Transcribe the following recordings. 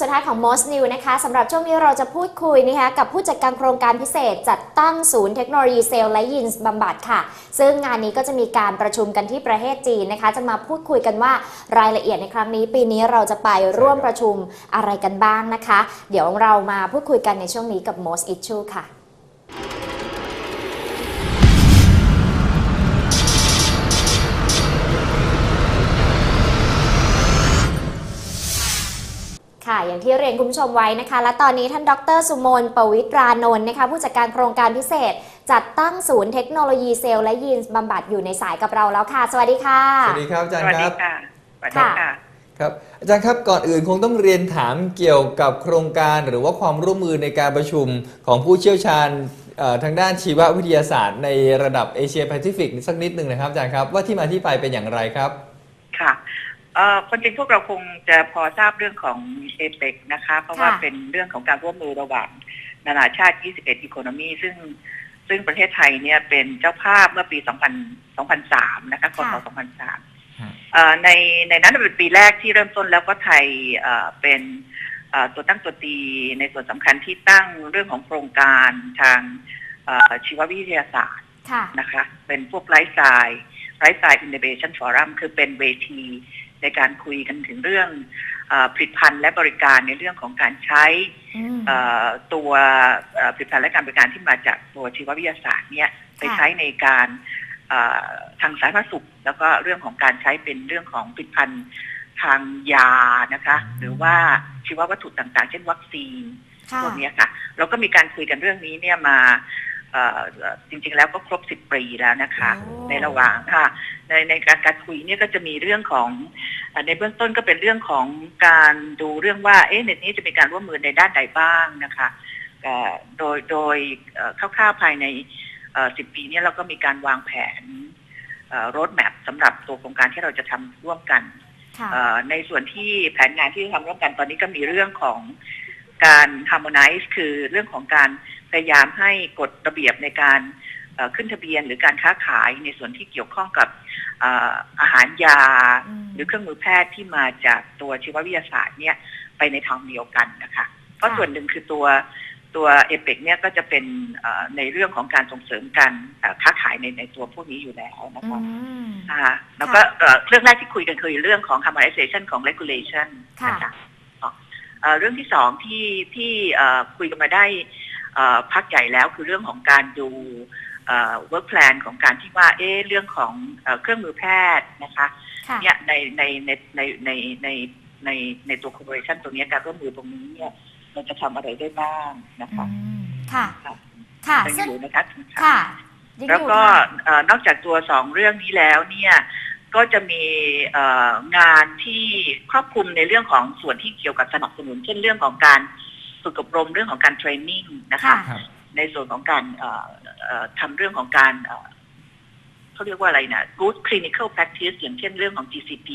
สุดท้ายของ Most New นะคะสำหรับช่วงนี้เราจะพูดคุยนะคะกับผู้จัดการโครงการพิเศษ จัดตั้งศูนย์เทคโนโลยีเซลล์และยินส์บำบัดค่ะ ซึ่งงานนี้ก็จะมีการประชุมกันที่ประเทศจีนนะคะ จะมาพูดคุยกันว่ารายละเอียดในครั้งนี้ ปีนี้เราจะไปร่วมประชุมอะไรกันบ้างนะคะ เดี๋ยวเรามาพูดคุยกันในช่วงนี้กับ Most Issue ค่ะ ค่ะ อย่างที่เรียนคุณผู้ชมไว้นะคะ และตอนนี้ท่านดรสุมนต์ปวิตรานนท์นะคะ ผู้จัดการโครงการพิเศษ จัดตั้งศูนย์เทคโนโลยีเซลล์และยีนส์บำบัดอยู่ในสายกับเราแล้วค่ะ สวัสดีค่ะ สวัสดีครับอาจารสย์วัสคดีรับค่ะสวัสดีค่ะค่ะครับอาจารย์ครับก่อนอื่นคงต้องเรียนถามเกี่ยวกับโครงการหรือว่าความร่วมมือในการประชุมของผู้เชี่ยวชาญเอ่อทางด้านชีววิทยาศาสตร์ ในระดับเอเชียแปซิฟิกสักนิดหนึ่งนะครับอาจารย์ครับว่าที่มาที่ไปเป็นอย่างไรครับค่ะ เอ่อคนจริงพวกเราคงจะพอทราบเรื่องของเอเปกนะคะ เพราะว่าค่ะ เป็นเรื่องของการร่วมมือระหว่างนานาชาติ 21อีโคโนมีซึ่งซึ่งประเทศไทยเนี่ยเป็นเจ้าภาพเมื่อปี 2000 2003 นะคะคศฮะ 2003เอ่อในในนั้นเป็นปีแรกที่เริ่มต้นแล้วก็ไทยเอ่อเป็นเอ่อตัวตั้งตัวตีในส่วนสำคัญที่ตั้งเรื่องของโครงการทางเอ่อชีววิทยาศาสตร์ ค่ะ นะคะเป็นพวกไลฟ์สไตล์ไลฟ์สไตล์อินเ v เ t ชันฟอรัมคือเป็นเวที ในการคุยกันถึงเรื่องเออผลิตภัณฑ์และบริการในเรื่องของการใช้อืมเอ่อตัวเอ่อผลิตภัณฑ์และการบริการที่มาจากตัวชีววิทยาศาสตร์เนี่ยไปใช้ในการเอ่อทางสาธารณสุข แล้วก็เรื่องของการใช้เป็นเรื่องของผลิตภัณฑ์ทางยานะคะ หรือว่าชีววัตถุต่างๆ เช่นวัคซีนค่ะพวกเนี้ยค่ะ เราก็มีการคุยกันเรื่องนี้เนี่ยมาเอ่อ จริงๆแล้วก็ครบสิบปีแล้วนะคะโอ้ในระหว่างค่ะ ในในการการคุยเนี่ยก็จะมีเรื่องของเอ่อในเบื้องต้นก็เป็นเรื่องของการดูเรื่องว่าเอ๊ะในนี้จะมีการร่วมมือในด้านใดบ้างนะคะเอ่อโดยโดยเอ่อคร่าวๆภายในสิบปีเนี้เราก็มีการวางแผนโรดแมพสำหรับตัวโครงการที่เราจะทำร่วมกันค่ะเอ่อในส่วนที่แผนงานที่ทำร่วมกันตอนนี้ก็มีเรื่องของการ harmonize คือเรื่องของการ พยายามให้กฎระเบียบในการเอ่อขึ้นทะเบียนหรือการค้าขายในส่วนที่เกี่ยวข้องกับเอ่ออาหารยาอืมหรือเครื่องมือแพทย์ที่มาจากตัวชีววิทยาศาสตร์เนี่ยไปในทางเดียวกันนะคะเพราะส่วนหนึ่งคือตัวตัวเอเปกเนี่ยก็จะเป็นเอ่อในเรื่องของการส่งเสริมการเอ่อค้าขายในในตัวพวกนี้อยู่แล้วนะคะอืมนะคะแล้วก็เอ่อเรื่องแรกที่คุยกันคือเรื่องของ harmonization ของ regulation ค่ะนะคะเอ่อเรื่องที่สองที่ที่เอ่อคุยกันมาได้เอ่อ พักใหญ่แล้วคือเรื่องของการดูเอ่อ work plan ของการที่ว่าเอ๊ะเรื่องของเอ่อเครื่องมือแพทย์นะคะค่ะเนี่ยในในในในในในในในตัว corporation ตรงเนี้ยการร่วมมือตรงนี้เนี่ยเราจะทำอะไรได้บ้างนะคะอืมค่ะค่ะค่ะยังซึ่งอยู่นะคะค่ะยังแล้วอยู่ก็ค่ะเอ่อนอกจากตัวสองเรื่องนี้แล้วเนี่ยก็จะมีเอ่องานที่ครอบคลุมในเรื่องของส่วนที่เกี่ยวกับสนับสนุนเช่นเรื่องของการ ฝึกอบรมเรื่องของการเทรนนิ่งนะคะค่ะในส่วนของการเอ่อเอ่อทำเรื่องของการเอ่อเขาเรียกว่าอะไรนะ good clinical practice อย่างเช่นเรื่องของ GCP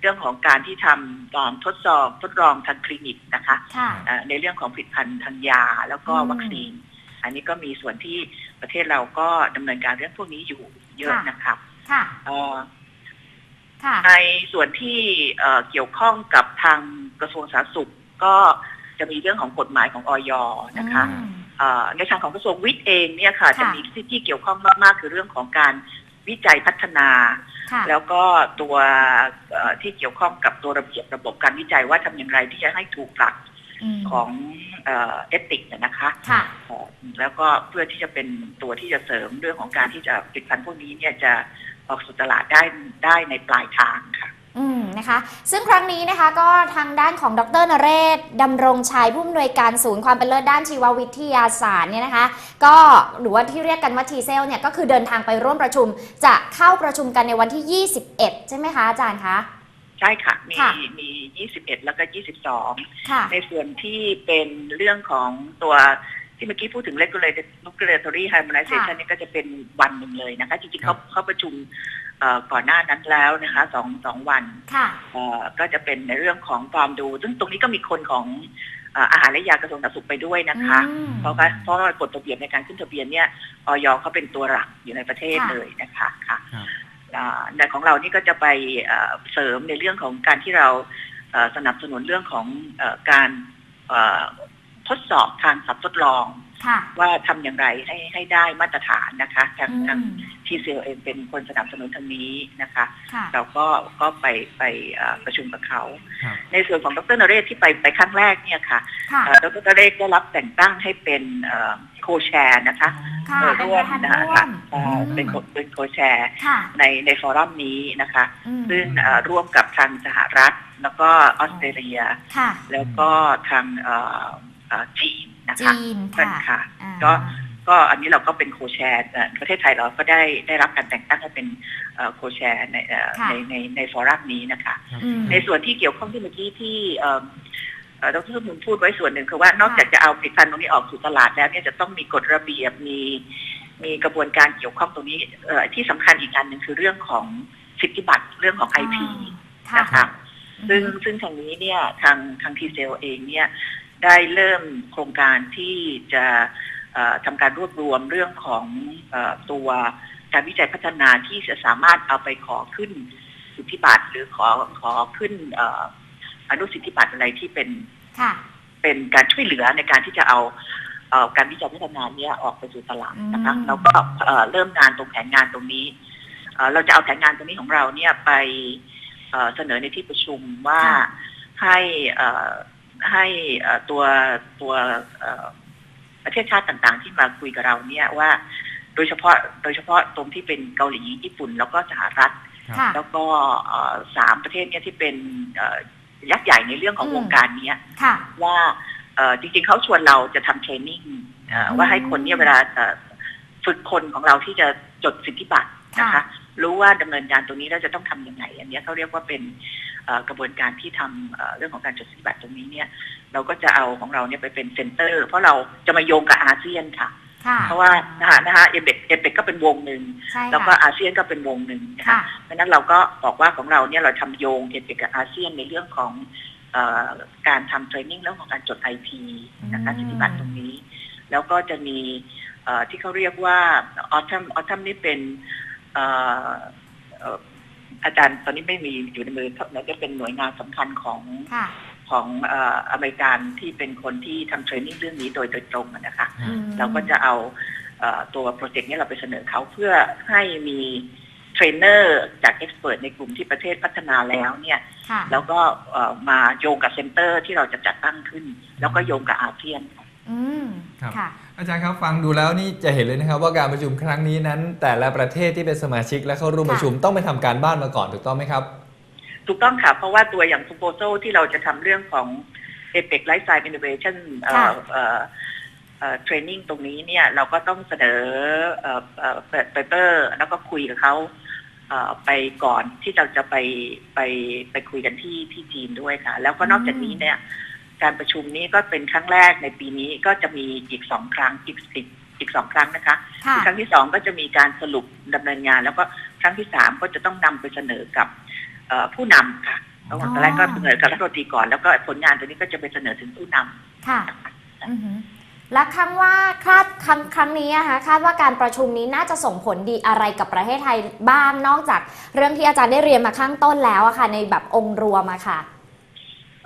เรื่องของการที่ทำการทดสอบทดลองทางคลินิกนะคะค่ะ เอ่อในเรื่องของผลิตภัณฑ์ทางยาแล้วก็อืมวัคซีน อันนี้ก็มีส่วนที่ประเทศเราก็ดำเนินการเรื่องพวกนี้อยู่เยอะค่ะ นะครับค่ะเอ่อ ค่ะ ในส่วนที่เอ่อเกี่ยวข้องกับทางกระทรวงสาธารณสุขก็ จะมีเรื่องของกฎหมายของออยนะคะอืมเอ่อในทางของกระทรวงวิทย์เองเนี่ยค่ะค่ะจะมีที่ที่เกี่ยวข้องมาก ๆ คือเรื่องของการวิจัยพัฒนาค่ะแล้วก็ตัวเอ่อที่เกี่ยวข้องกับตัวระเบียบระบบการวิจัยว่าทำอย่างไรที่จะให้ถูกหลักมของเอติกนะคะค่ะเอ่อแล้วก็เพื่อที่จะเป็นตัวที่จะเสริมเรื่องของการที่จะผลิตภัณฑ์พวกนี้เนี่ยจะออกสู่ตลาดได้ได้ในปลายทางค่ะ อืมนะคะ ซึ่งครั้งนี้นะคะก็ทางด้านของดรนเรศดำรงชัยผู้อำนวยการศูนย์ความเป็นเลิศด้านชีววิทยาศาสตร์เนี่ยนะคะ ก็หรือว่าที่เรียกกันว่าทีเซลเนี่ยก็คือเดินทางไปร่วมประชุม จะเข้าประชุมกันในวันที่ 21 ใช่ไหมคะอาจารย์คะ ใช่ค่ะ มีค่ะมี 21 แล้วก็22ค่ะในส่วนที่เป็นเรื่องของตัวที่เมื่อกี้พูดถึง regulatory regulatory harmonization เนี่ยก็จะเป็นวันหนึ่งเลยนะคะ จริงๆเขาเขาประชุมเอ่อ ก่อนหน้านั้นแล้วนะคะสองสองวันค่ะเอ่อก็จะเป็นในเรื่องของความดู ซึ่งตรงนี้ก็มีคนของเอ่ออาหารและยากระทรวงสาธารณสุขไปด้วยนะคะอืมเพราะว่าเพราะว่ากฎระเบียบในการขึ้นทะเบียนเนี่ยออยเขาเป็นตัวหลักอยู่ในประเทศค่ะเลยนะคะค่ะครับอ่าแต่ของเรานี่ก็จะไปเอ่อเสริมในเรื่องของการที่เราเอ่อสนับสนุนเรื่องของเออการเอ่อทดสอบทางสับทดลองค่ะว่าทำอย่างไรให้ให้ได้มาตรฐานนะคะทางอืทางม ทีเซลเองเป็นคนสนับสนุนทางนี้นะคะค่ะเราก็ก็ไปไปเอ่อประชุมกับเขาครับในส่วนของดรนเรศที่ไปไปครั้งแรกเนี่ยค่ะค่ะเอ่อดรนเรศได้รับแต่งตั้งให้เป็นโคแชร์นะคะค่ะเอ่อเป็นร่วปมระธานนะร่วคะมเอ่ออืมเป็น co- เป็นโคแชร์ค่ะในในฟอรัมนี้นะคะอืมซึ่งเอ่อร่วมกับทางสหรัฐ แล้วก็ออสเตรเลียค่ะแล้วก็ทางเอ่อเอ่อจีนนะคะจีนค่ะค่ะค่ะอ่าก็ ก็อันนี้เราก็เป็นโคแชร์เอ่อประเทศไทยเราก็ได้ได้รับการแต่งตั้งให้เป็นโคแชร์ในเอ่อค่ะในในในฟอรัมนี้นะคะอืมในส่วนที่เกี่ยวข้องที่เมื่อกี้ที่เอ่อเอ่อดรสมุนพูดไว้ส่วนหนึ่งคือว่านอกจากจะเอาผลิตภัณฑ์ตรงนี้ออกสู่ตลาดแล้วเนี่ยจะต้องมีกฎระเบียบมีมีกระบวนการเกี่ยวข้องตรงนี้เอ่อที่สำคัญอีกอันหนึ่งคือเรื่องของสิทธิบัตรเรื่องของไอพีค่ะนะคะซึ่งซึ่งทางนี้เนี่ยทางทางทีเซลเองเนี่ยได้เริ่มโครงการที่จะเอ่อ ทำการรวบรวมเรื่องของเออตัวการวิจัยพัฒนาที่จะสามารถเอาไปขอขึ้นสิทธิบัตรหรือขอขอขึ้นเอ่ออนุสิทธิบัตรอะไรที่เป็นค่ะเป็นการช่วยเหลือในการที่จะเอาเอ่อการวิจัยพัฒนาเนี้ออกไปสู่ตลาดนะคะอืมเราก็เอ่อเริ่มงานตรงแผนงานตรงนี้เอ่อเราจะเอาแผนงานตรงนี้ของเราเนี่ยไปเอ่อเสนอในที่ประชุมว่าให้เอ่อให้เอ่อตัวตัวเอ่อ ประเทศชาติต่างๆ ที่มาคุยกับเราเนี่ยว่า โดยเฉพาะโดยเฉพาะตรงที่เป็นเกาหลีญี่ปุ่น แล้วก็สหรัฐค่ะแล้วก็เอ่อสามประเทศเนี่ยที่เป็นเอ่อยักษ์ใหญ่ในเรื่องของอืมวงการเนี้ยค่ะว่าเอ่อจริงๆเขาชวนเราจะทำเทรนนิ่งเอ่ออืมว่าให้คนเนี่ยเวลาเอ่อฝึกคนของเราที่จะจดสิทธิบัตรนะคะค่ะ รู้ว่าดำเนินการตรงนี้แล้วจะต้องทำยังไงอันเนี้ยเขาเรียกว่าเป็นเอ่อกระบวนการที่ทำเอ่อเรื่องของการจดสิทธิบัตรตรงนี้เนี่ย เราก็จะเอาของเราเนี่ยไปเป็นเซ็นเตอร์ เพราะเราจะมาโยงกับอาเซียนค่ะค่ะเพราะว่านะคะนะคะเอเบกเอเบกก็เป็นวงหนึ่งใช่แล้วก็ค่ะอาเซียนก็เป็นวงหนึ่งนะคะค่ะเพราะฉะนั้นเราก็บอกว่าของเราเนี่ยเราทำโยงเอเปกับอาเซียนในเรื่องของเออการทำเทรนนิ่งเรื่องของการจด IP นะคะอืมสิทธิบัตรตรงนี้ แล้วก็จะมีเอ่อที่เขาเรียกว่าออทัมออทัมนี่เป็นเอ่อเอ่ออาจารย์ตอนนี้ไม่มีอยู่ในมือแล้วจะเป็นหน่วยงานสำคัญของค่ะของเอ่ออเมริกันที่เป็นคนที่ทำเทรนนิ่งเรื่องนี้โดยโดยตรงอะนะคะอืมเราก็จะเอาเอ่อตัวโปรเจกต์นี้เราไปเสนอเขาเพื่อให้มีเทรนเนอร์จากเอ็กซ์เพรสในกลุ่มที่ประเทศพัฒนาแล้วเนี่ยค่ะแล้วก็เอ่อมาโยงกับเซ็นเตอร์ที่เราจะจัดตั้งขึ้น แล้วก็โยงกับอาเซียน อืมครับค่ะ อาจารย์ครับฟังดูแล้วนี่จะเห็นเลยนะครับ ว่าการประชุมครั้งนี้นั้น แต่ละประเทศที่เป็นสมาชิกและเข้าร่วมค่ะประชุมต้องไปทำการบ้านมาก่อนถูกต้องไหมครับ ถูกต้องค่ะ เพราะว่าตัวอย่าง proposal ที่เราจะทำเรื่องของ EPEC Lifestyle Innovation เอ่อค่ะ เอ่อเอ่อเทรนนิ่งตรงนี้เนี่ยเราก็ต้องเสนอเอ่อเอ่อเปเปอร์แล้วก็คุยกับเขาเอ่อไปก่อนที่เราจะไปไปไปคุยกันที่ที่จีนด้วยค่ะ แล้วก็นอกจากนี้เนี่ย การประชุมนี้ก็เป็นครั้งแรกในปีนี้ก็จะมีอีกสองครั้งอีกอีกอีกสองครั้งนะคะค่ะครั้งที่สองก็จะมีการสรุปดำเนินงาน แล้วก็ครั้งที่สามก็จะต้องนำไปเสนอกับเอ่อผู้นำค่ะอ๋อตอนแรกก็เสนอกับรัฐมนตรีก่อนแล้วก็ผลงานตัวนี้ก็จะไปเสนอถึงผู้นำค่ะอือหือและคาดว่าคาดครั้งครั้งนี้นะคะคาดว่าการประชุมนี้น่าจะส่งผลดีอะไรกับประเทศไทยบ้างนอกจากเรื่องที่อาจารย์ได้เรียนมาข้างต้นแล้วอะค่ะในแบบองค์รวมอะค่ะเ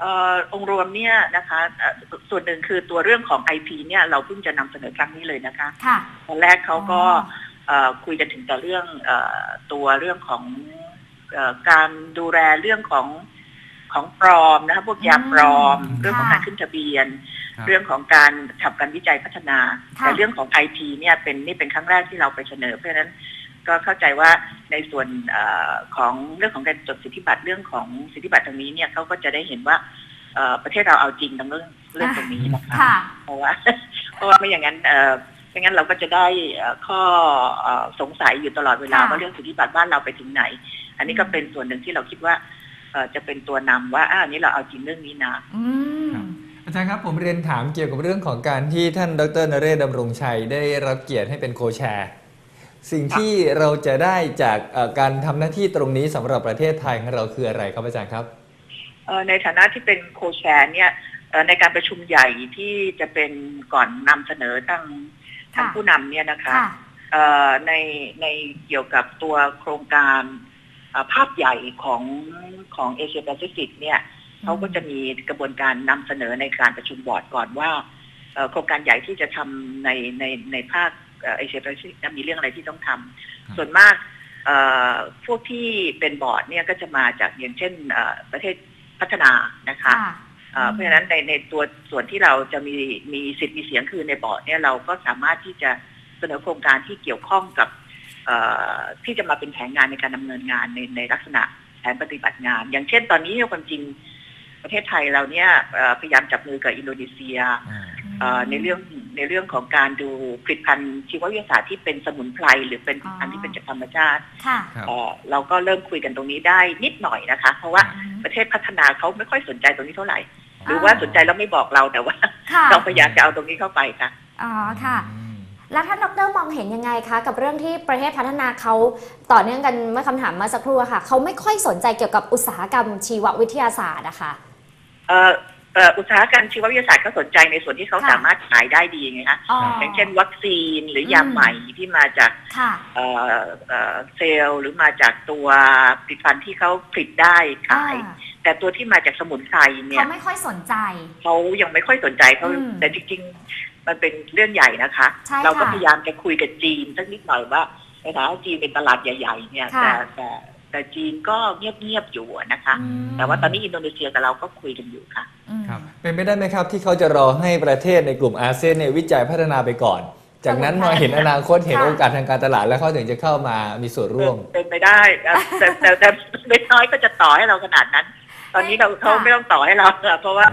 อ่อองค์รวมเนี่ยนะคะเอ่อส่วนหนึ่งคือตัวเรื่องของ IP เนี่ยเราเพิ่งจะนำเสนอครั้งนี้เลยนะคะค่ะตอนแรกเขาก็อ๋อเอ่อคุยกันถึงแต่เรื่องเอ่อตัวเรื่องของเอ่อการดูแลเรื่องของของปลอมนะคะพวกยาปลอมอืมเรื่องของค่ะการขึ้นทะเบียนครับเรื่องของการทำการวิจัยพัฒนาค่ะแต่เรื่องของ IP เนี่ยเป็นนี่เป็นครั้งแรกที่เราไปเสนอเพราะฉะนั้น ก็เข้าใจว่าในส่วนเออของเรื่องของการจดสิทธิบัตรเรื่องของสิทธิบัตรตรงนี้เนี่ยเขาก็จะได้เห็นว่าเอ่อประเทศเราเอาจริงตรงเรื่องเรื่องตรงนี้นะคะค่ะเพราะว่าเพราะว่าไม่อย่างนั้นเอ่อไม่งั้นเราก็จะได้เอ่อข้อเอ่อสงสัยอยู่ตลอดเวลาค่ะว่าเรื่องสิทธิบัตรบ้านเราไปถึงไหน อันนี้ก็เป็นส่วนหนึ่งที่เราคิดว่าเอ่อจะเป็นตัวนำว่าอ่าอันนี้เราเอาจริงเรื่องนี้นะอืมครับอาจารย์ครับผมเรียนถามเกี่ยวกับเรื่องของการที่ท่านดรนเรศดำรงชัยได้รับเกียรติให้เป็นโคแชร์ สิ่งที่เราจะได้จากเอ่อการทำหน้าที่ตรงนี้สำหรับประเทศไทยของเราคืออะไรครับอาจารย์ครับเอ่อในฐานะที่เป็นโคแชร์เนี่ยเอ่อในการประชุมใหญ่ที่จะเป็นก่อนนำเสนอทางทางค่ะผู้นำเนี่ยนะคะค่ะเอ่อในในเกี่ยวกับตัวโครงการเอ่อภาพใหญ่ของของเอเชียแปซิฟิกเนี่ยเขาก็จะมีกระบวนการนำเสนอในการประชุมบอร์ดก่อนว่าเอ่อโครงการใหญ่ที่จะทำในในในภาค เอเชียแปซิฟิกมีเรื่องอะไรที่ต้องทำส่วนมากเอ่อพวกที่เป็นบอร์ดเนี่ยก็จะมาจากอย่างเช่นเอ่อประเทศพัฒนานะคะค่ะเอ่อเพราะฉะนั้นในในตัวส่วนที่เราจะมีมีสิทธิ์มีเสียงคือในบอร์ดเนี่ยเราก็สามารถที่จะเสนอโครงการที่เกี่ยวข้องกับเอ่อที่จะมาเป็นแผนงานในการดำเนินงานในในลักษณะแผนปฏิบัติงาน อย่างเช่นตอนนี้เนี่ยความจริงประเทศไทยเราเนี่ยเอ่อพยายามจับมือกับอินโดนีเซียเอ่อในเรื่อง ในเรื่องของการดูผลิตภัณฑ์ชีววิทยาศาสตร์ที่เป็นสมุนไพรหรือเป็นผลิตภัณฑ์ที่เป็นจากธรรมชาติค่ะ ครับ เอ่อเราก็เริ่มคุยกันตรงนี้ได้นิดหน่อยนะคะ เพราะว่าอืมประเทศพัฒนาเขาไม่ค่อยสนใจตรงนี้เท่าไหร่ หรือว่าสนใจแล้วไม่บอกเราแต่ว่าค่ะ เราพยายามจะเอาตรงนี้เข้าไปค่ะ อ๋อ ค่ะแล้วท่านดรมองเห็นยังไงคะกับเรื่องที่ประเทศพัฒนาเขาต่อเนื่องกันเมื่อคำถามเมาสักครู่อะค่ะเขาไม่ค่อยสนใจเกี่ยวกับอุตสาหกรรมชีววิทยาศาสตร์อะค่ะ เอ่อเอ่ออุตสาหกรรมชีววิทยาศาสตร์เขาสนใจในส่วนที่เขาค่ะสามารถขายได้ดีไงคะอ๋ออย่างเช่น วัคซีนหรืออมยาใหม่ที่มาจากค่ะเอ่อเอ่อเซลล์หรือมาจากตัวผลิตภัณฑ์ที่เขาผลิตได้ขายอ่าแต่ตัวที่มาจากสมุนไพรเนี่เขายไม่ค่อยสนใจเขายังไม่ค่อยสนใจเขาอืมแต่จริงๆ มันเป็นเรื่องใหญ่นะคะใช่เราก็ค่ะพยายามจะคุยกับจีนสักนิดหน่อยว่าในฐานะจีนเป็นตลาดใหญ่ ๆ เนี่ยค่ะแต่ แต่แต่จีนก็เงียบๆอยู่อะนะคะอืมแต่ว่าตอนนี้อินโดนีเซียกับเราก็คุยกันอยู่ค่ะอืมครับเป็นไปได้ไหมครับที่เขาจะรอให้ประเทศในกลุ่มอาเซียนเนี่ยวิจัยพัฒนาไปก่อน จากนั้นมาเห็นอนาคตเห็นค่ะโอกาสทางการตลาดแล้วเขาถึงจะเข้ามามีส่วนร่วม เป็นไปได้เอ่อแต่แต่แต่ไม่น้อยก็จะต่อให้เราขนาดนั้น ตอนนี้เราเขาไม่ต้องต่อให้เราอะเพราะว่า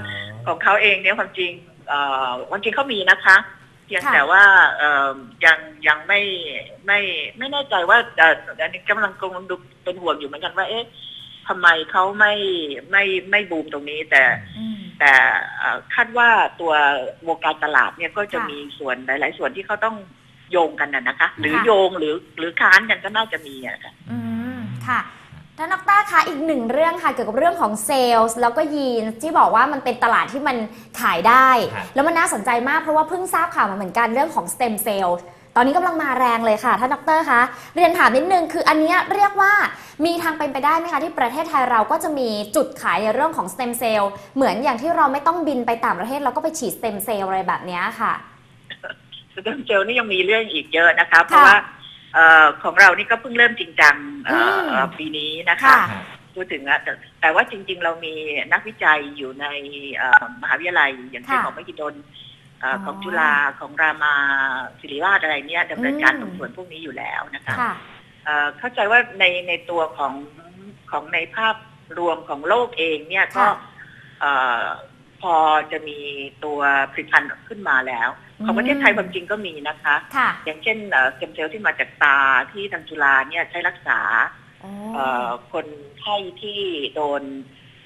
ของเขาเองเนี่ยความจริงเอ่อความจริงเขามีนะคะเพียงค่ะแต่ว่าเอ่อยังยังไม่ไม่ไม่แน่ใจว่าเอ่ออันนี้กำลังกำลังดูเป็นห่วงอยู่เหมือนกันว่า เอ๊ะทำไมเขาไม่ไม่ไม่บูมตรงนี้แต่อืมแต่เอ่อคาดว่าตัววงการตลาดเนี่ยก็จะค่ะมีส่วนหลาย ๆ ส่วนที่เขาต้องโยงกันน่ะนะคะ หรือค่ะโยงหรือหรือค้านกันก็น่าจะมีอะค่ะ อืมค่ะ ท่านดรคะอีกหนึ่งเรื่องค่ะเกี่ยวกับเรื่องของเซลล์แล้วก็ยีนส์ที่บอกว่ามันเป็นตลาดที่มันขายได้ครับแล้วมันน่าสนใจมากเพราะว่าเพิ่งทราบข่าวมาเหมือนกันเรื่องของสเต็มเซลล์ตอนนี้กำลังมาแรงเลยค่ะ ท่านดรคะเรียนถามนิดนึงคืออันเนี้ยเรียกว่ามีทางเป็นไปได้ไหมคะที่ประเทศไทยเราก็จะมีจุดขายในเรื่องของสเต็มเซลล์เหมือนอย่างที่เราไม่ต้องบินไปต่างประเทศเราก็ไปฉีดสเต็มเซลล์อะไรแบบเนี้ยค่ะสเต็มเซลล์นี่ยังมีเรื่องอีกเยอะนะคะเพราะว่า เอ่อของเรานี่ก็เพิ่งเริ่มจริงจังเอ่ออืมเอ่อปีนี้นะคะ ค่ะ พูดถึงอะแต่แต่ว่าจริง ๆ เรามีนักวิจัยอยู่ในเอ่อมหาวิทยาลัย อย่างเช่นค่ะของมหิดลเอ่อออของจุฬาของรามาศิริราชอะไรเนี่ยดำเนินการอืม ตรงส่วนพวกนี้อยู่แล้วนะคะค่ะ เอ่อเข้าใจว่าในในตัวของของในภาพรวมของโลกเองเนี่ยก็ค่ะ เอ่อพอจะมีตัวผลิตภัณฑ์ขึ้นมาแล้ว ของประเทศไทยความจริงก็มีนะคะ ค่ะ อย่างเช่นเอ่อสเต็มเซลล์ที่มาจากตาที่ทางจุฬาเนี่ยใช้รักษาอ๋อ เอ่อคนไข้ที่โดน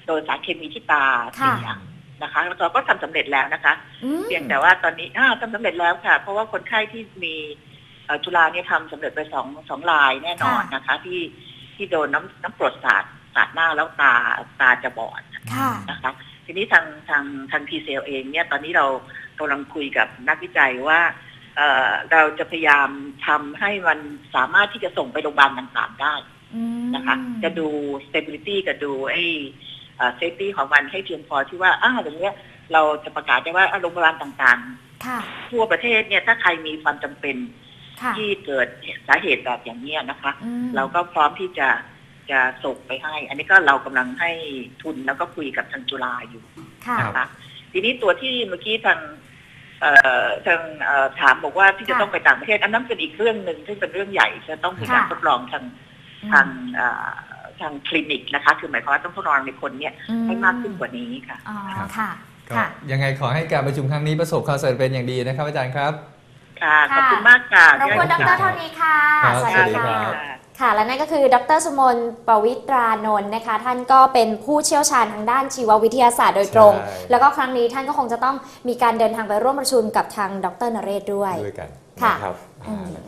โดนสารเคมีที่ตาค่ะ เสียนะคะแล้วเราก็ทำสำเร็จแล้วนะคะอืมเพียงแต่ว่าตอนนี้อ่าทำสำเร็จแล้วค่ะ เพราะว่าคนไข้ที่มีเอ่อจุฬาเนี่ยทำสำเร็จไปสองสองรายแน่นอนนะคะ ที่ที่โดนน้ำน้ำกรดสาดสาดหน้าแล้วตาตาจะบอดค่ะ นะคะ ทีนี้ทางทางทางทีเซลเองเนี่ยตอนนี้เรา กำลังคุยกับนักวิจัยว่าเอ่อเราจะพยายามทำให้มันสามารถที่จะส่งไปโรงพยาบาลต่างๆได้อืมนะคะ จะดู stability กับดูไอ้เอ่อ safety ของมันให้เพียงพอที่ว่าอ้าวอย่างเงี้ยเราจะประกาศได้ว่าอะโรงพยาบาลต่างค่ะๆทั่วประเทศเนี่ยถ้าใครมีความจำเป็นค่ะที่เกิดสาเหตุแบบอย่างเนี้ยนะคะอืมเราก็พร้อมที่จะจะส่งไปให้ อันนี้ก็เรากำลังให้ทุนแล้วก็คุยกับทางจุฬาอยู่ค่ะนะคะทีนี้ตัวที่เมื่อกี้ทางเอ่อ ทางเอ่อถามบอกว่าที่จะค่ะต้องไปต่างประเทศ อันนั้นเป็นอีกเรื่องหนึ่งซึ่งเป็นเรื่องใหญ่จะต้องมีการค่ะทดลองทางทางเอ่อทางคลินิกนะคะ คือหมายความว่าต้องทดลองในคนเนี่ยอืให้มากขึ้นกว่านี้ค่ะอ๋อครับค่ะก็ค่ะยังไงขอให้การประชุมครั้งนี้ประสบความสำเร็จเป็นอย่างดีนะครับอาจารย์ครับ ค่ะ ขอบคุณค่ะมากค่ะรบกวนดที่รให้เท่านี้ค่ะครับสวัสสวัสดีดีครัค่ะบ ค่ะค่ะ และนั่นก็คือ ดรสุมนปวิตรานนท์นะคะ ท่านก็เป็นผู้เชี่ยวชาญทางด้านชีววิทยาศาสตร์โดยตรง ใช่ แล้วก็ครั้งนี้ท่านก็คงจะต้องมีการเดินทางไปร่วมประชุมกับทางดรนเรศด้วย ด้วยกันค่ะ นะครับอืมอ่า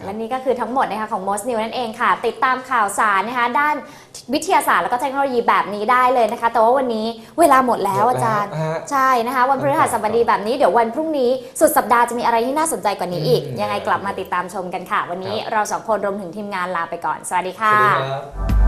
และนี่ก็คือทั้งหมดนะคะของ Most New นั่นเองค่ะ ติดตามข่าวสารนะคะด้านวิทยาศาสตร์แล้วก็เทคโนโลยีแบบนี้ได้เลยนะคะ แต่ว่าวันนี้เวลาหมดแล้วอาจารย์หมดแล้วฮะใช่นะคะ วันพฤหัสบดีแบบนี้เดี๋ยววันพรุ่งนี้สุดสัปดาห์จะมีอะไรที่น่าสนใจกว่านี้อีกอืมยังไงกลับมาติดตามชมกันค่ะ วันนี้ครับเราสองคนรวมถึงทีมงานลาไปก่อน สวัสดีสค่ะวัสดีครับ